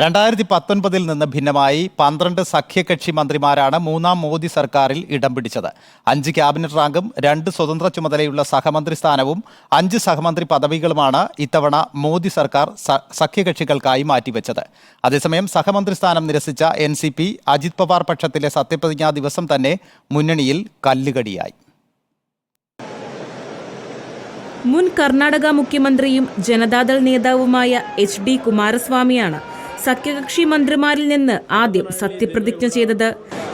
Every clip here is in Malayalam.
രണ്ടായിരത്തി പത്തൊൻപതിൽ നിന്ന് ഭിന്നമായി പന്ത്രണ്ട് സഖ്യകക്ഷി മന്ത്രിമാരാണ് മൂന്നാം മോദി സർക്കാരിൽ ഇടം പിടിച്ചത്. അഞ്ച് ക്യാബിനറ്റ് റാങ്കും രണ്ട് സ്വതന്ത്ര ചുമതലയുള്ള സഹമന്ത്രി സ്ഥാനവും അഞ്ച് സഹമന്ത്രി പദവികളുമാണ് ഇത്തവണ മോദി സർക്കാർ സഖ്യകക്ഷികൾക്കായി മാറ്റിവെച്ചത്. അതേസമയം സഹമന്ത്രി സ്ഥാനം നിരസിച്ച N C P Ajit Pawar പക്ഷത്തിലെ സത്യപ്രതിജ്ഞാ ദിവസം തന്നെ മുന്നണിയിൽ കല്ലുകടിയായി. മുൻ കർണാടക മുഖ്യമന്ത്രിയും ജനതാദൾ നേതാവുമായ എച്ച് ഡി കുമാരസ്വാമിയാണ് സഖ്യകക്ഷി മന്ത്രിമാരിൽ നിന്ന് ആദ്യം സത്യപ്രതിജ്ഞ ചെയ്തത്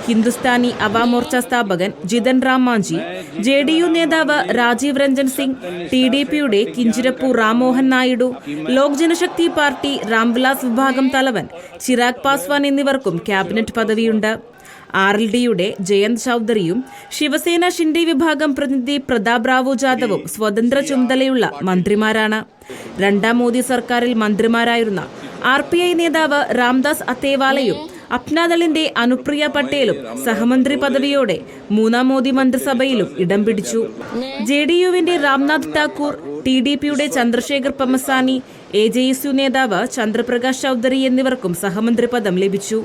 ഹിന്ദുസ്ഥാനി അവാമോർച്ച സ്ഥാപകൻ Jitan Ram Manjhi J D U നേതാവ് രാജീവ് രഞ്ജൻ സിംഗ് ടി ഡി പിയുടെ കിഞ്ചിരപ്പു റാംമോഹൻ നായിഡു ലോക് ജനശക്തി പാർട്ടി രാംവിലാസ് വിഭാഗം തലവൻ ചിരാഗ് പാസ്വാൻ എന്നിവർക്കും ക്യാബിനറ്റ് പദവിയുണ്ട്. ആർ എൽ ഡിയുടെ ജയന്ത് ചൌധരിയും ശിവസേന ഷിൻഡി വിഭാഗം പ്രതിനിധി പ്രതാപ് റാവു ജാദവും സ്വതന്ത്ര ചുമതലയുള്ള മന്ത്രിമാരാണ്. രണ്ടാം മോദി സർക്കാരിൽ മന്ത്രിമാരായിരുന്ന ആർ പി ഐ നേതാവ് രാംദാസ് അത്തേവാലയും അപ്നാദളിന്റെ അനുപ്രിയ പട്ടേലും സഹമന്ത്രി പദവിയോടെ മൂന്നാം മോദി മന്ത്രിസഭയിലും ഇടം പിടിച്ചു. ജെ ഡി യുവിന്റെ രാംനാഥ് താക്കൂർ ടി ഡി പിയുടെ Chandrashekhar Pemmasani A J S U നേതാവ് ചന്ദ്രപ്രകാശ് ചൌധരി എന്നിവർക്കും സഹമന്ത്രി പദം ലഭിച്ചു.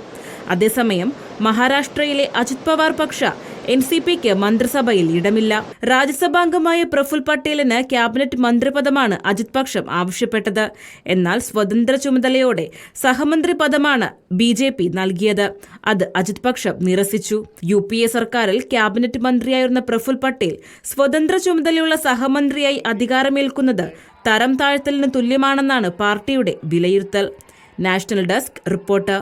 അതേസമയം മഹാരാഷ്ട്രയിലെ അജിത് പവാർ പക്ഷ എൻ സി പിക്ക് മന്ത്രിസഭയിൽ ഇടമില്ല. രാജ്യസഭാംഗമായ പ്രഫുൽ പട്ടേലിന് ക്യാബിനറ്റ് മന്ത്രിപദമാണ് അജിത് പക്ഷം ആവശ്യപ്പെട്ടത്. എന്നാൽ സ്വതന്ത്ര ചുമതലയോടെ സഹമന്ത്രി പദമാണ് ബി ജെ പി നൽകിയത്. അത് അജിത് പക്ഷം നിരസിച്ചു. യു പി എ സർക്കാരിൽ ക്യാബിനറ്റ് മന്ത്രിയായിരുന്ന പ്രഫുൽ പട്ടേൽ സ്വതന്ത്ര ചുമതലയുള്ള സഹമന്ത്രിയായി അധികാരമേൽക്കുന്നത് തരം താഴ്ത്തലിന് തുല്യമാണെന്നാണ് പാർട്ടിയുടെ വിലയിരുത്തൽ. National desk report.